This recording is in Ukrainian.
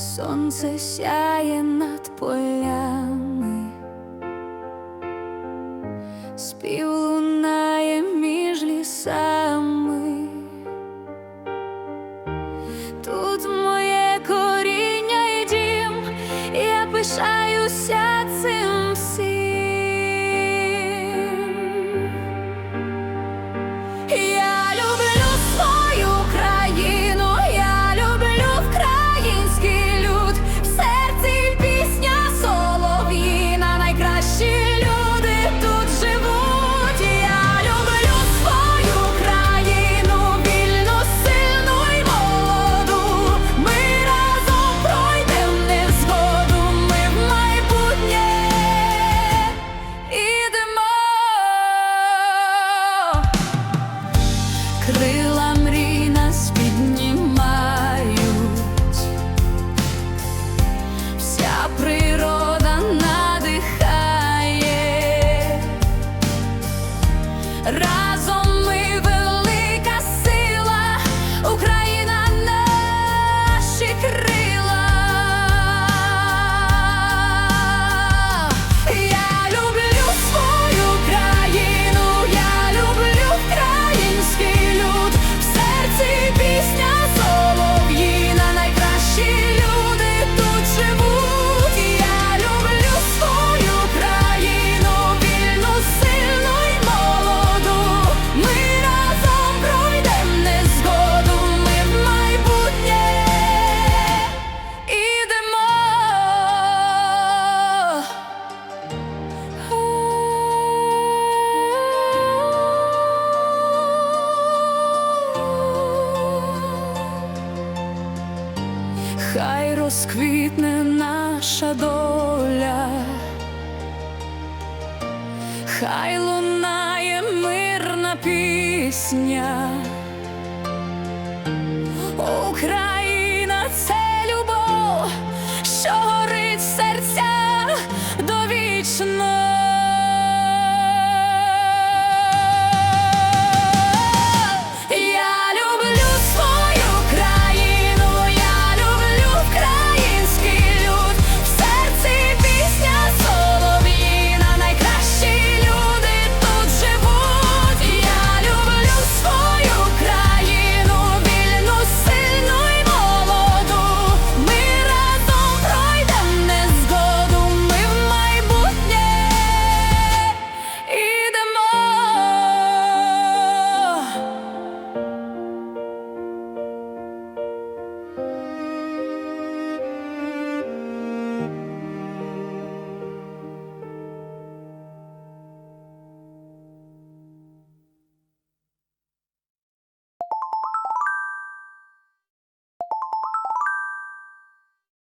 сонце сяє над полями, спів лунає між лісами, тут моє коріння і дім, я пишаюся цим. хай розквітне наша доля, хай лунає мирна пісня. Україна це любов, що горить все.